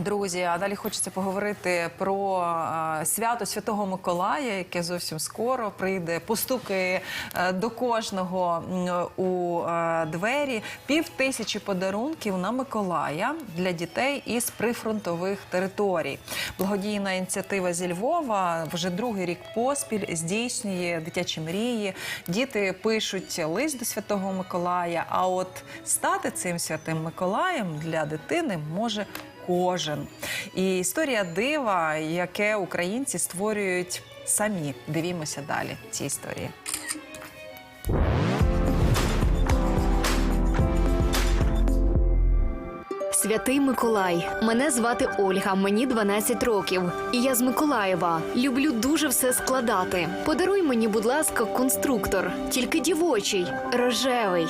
Друзі, а далі хочеться поговорити про е, свято Святого Миколая, яке зовсім скоро прийде. Постукає е, до кожного у е, двері. Пів тисячі подарунків на Миколая для дітей із прифронтових територій. Благодійна ініціатива зі Львова вже другий рік поспіль здійснює дитячі мрії. Діти пишуть лист до Святого Миколая. А от стати цим святим Миколаєм для дитини може кожен. І історія дива, яке українці створюють самі. Дивімося далі ці історії. Святий Миколай. Мене звати Ольга, мені 12 років. І я з Миколаєва. Люблю дуже все складати. Подаруй мені, будь ласка, конструктор, тільки дівочий, рожевий.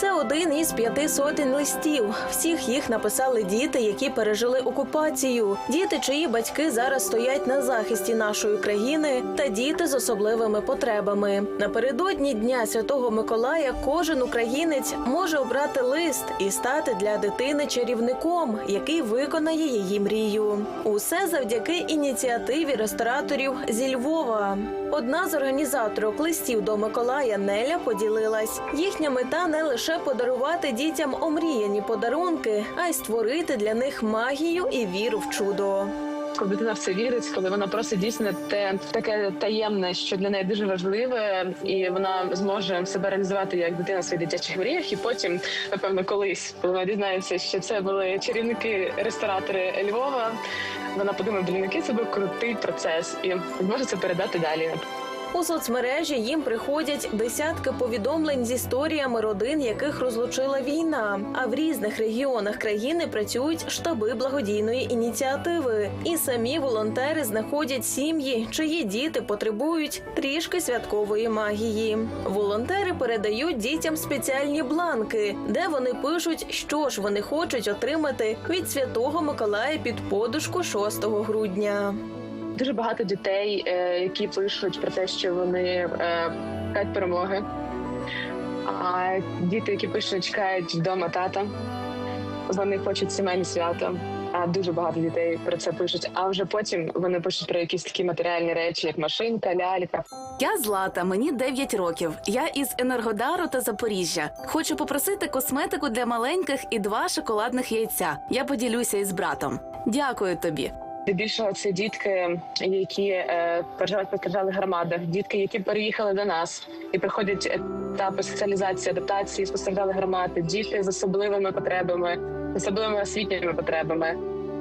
Це один із п'яти сотень листів. Всіх їх написали діти, які пережили окупацію. Діти, чиї батьки зараз стоять на захисті нашої країни, та діти з особливими потребами. Напередодні Дня Святого Миколая кожен українець може обрати лист і стати для дитини чарівником, який виконає її мрію. Усе завдяки ініціативі рестораторів зі Львова. Одна з організаторок листів до Миколая Неля поділилась. Їхня мета не лише подарувати дітям омріяні подарунки, а й створити для них магію і віру в чудо. коли дитина в це вірить, коли вона просить дійсно те таке таємне, що для неї дуже важливе, і вона зможе себе реалізувати як дитина в своїх дитячих мріях. І потім, напевно, колись, коли вона дізнається, що це були чарівники, ресторатори Львова. Вона подумає, блін, який це був крутий процес, і зможе це передати далі. У соцмережі їм приходять десятки повідомлень з історіями родин, яких розлучила війна. А в різних регіонах країни працюють штаби благодійної ініціативи. І самі волонтери знаходять сім'ї, чиї діти потребують трішки святкової магії. Волонтери передають дітям спеціальні бланки, де вони пишуть, що ж вони хочуть отримати від святого Миколая під подушку 6 грудня. Дуже багато дітей, е, які пишуть про те, що вони е, чекають перемоги. А діти, які пишуть, чекають вдома тата. Вони хочуть сімейне свято. А дуже багато дітей про це пишуть. А вже потім вони пишуть про якісь такі матеріальні речі, як машинка, лялька. Я Злата, мені 9 років. Я із Енергодару та Запоріжжя. Хочу попросити косметику для маленьких і два шоколадних яйця. Я поділюся із братом. Дякую тобі. Здебільшого це дітки, які е, переживають постраждалих громадах, дітки, які переїхали до нас і проходять етапи соціалізації, адаптації з постраждалих громад, діти з особливими потребами, з особливими освітніми потребами,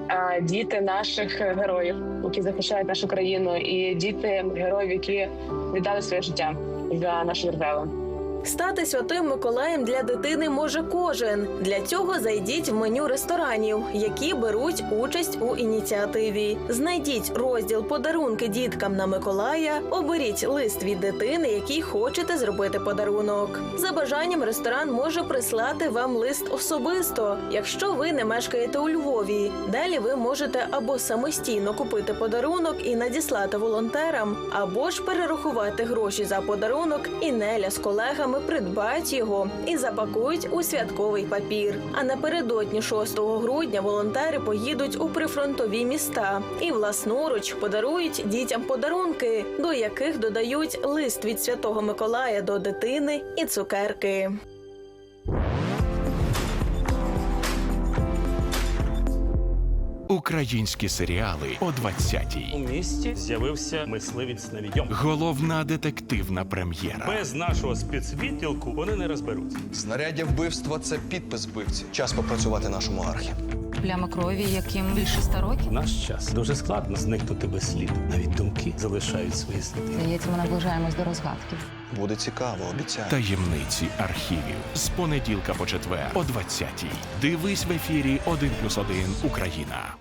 е, діти наших героїв, які захищають нашу країну, і діти героїв, які віддали своє життя за нашу державу. Стати святим Миколаєм для дитини може кожен. Для цього зайдіть в меню ресторанів, які беруть участь у ініціативі. Знайдіть розділ подарунки діткам на Миколая, оберіть лист від дитини, який хочете зробити подарунок. За бажанням ресторан може прислати вам лист особисто, якщо ви не мешкаєте у Львові. Далі ви можете або самостійно купити подарунок і надіслати волонтерам, або ж перерахувати гроші за подарунок, і Неля з колегами придбають його і запакують у святковий папір. А напередодні 6 грудня волонтери поїдуть у прифронтові міста і власноруч подарують дітям подарунки, до яких додають лист від Святого Миколая до дитини і цукерки. Українські серіали о 20-й. У місті з'явився мисливець на відьом. Головна детективна прем'єра. Без нашого спецвідділку вони не розберуться. Знаряддя вбивства це підпис вбивці. Час попрацювати нашому архі. Пляма крові, яким більше ста років. Наш час дуже складно зникнути без сліду. Навіть думки залишають свої сліди. Здається, ми наближаємось до розгадки. Буде цікаво, обіцяю. Таємниці архівів з понеділка по четвер о 20-й. Дивись в ефірі 1+,1 Україна.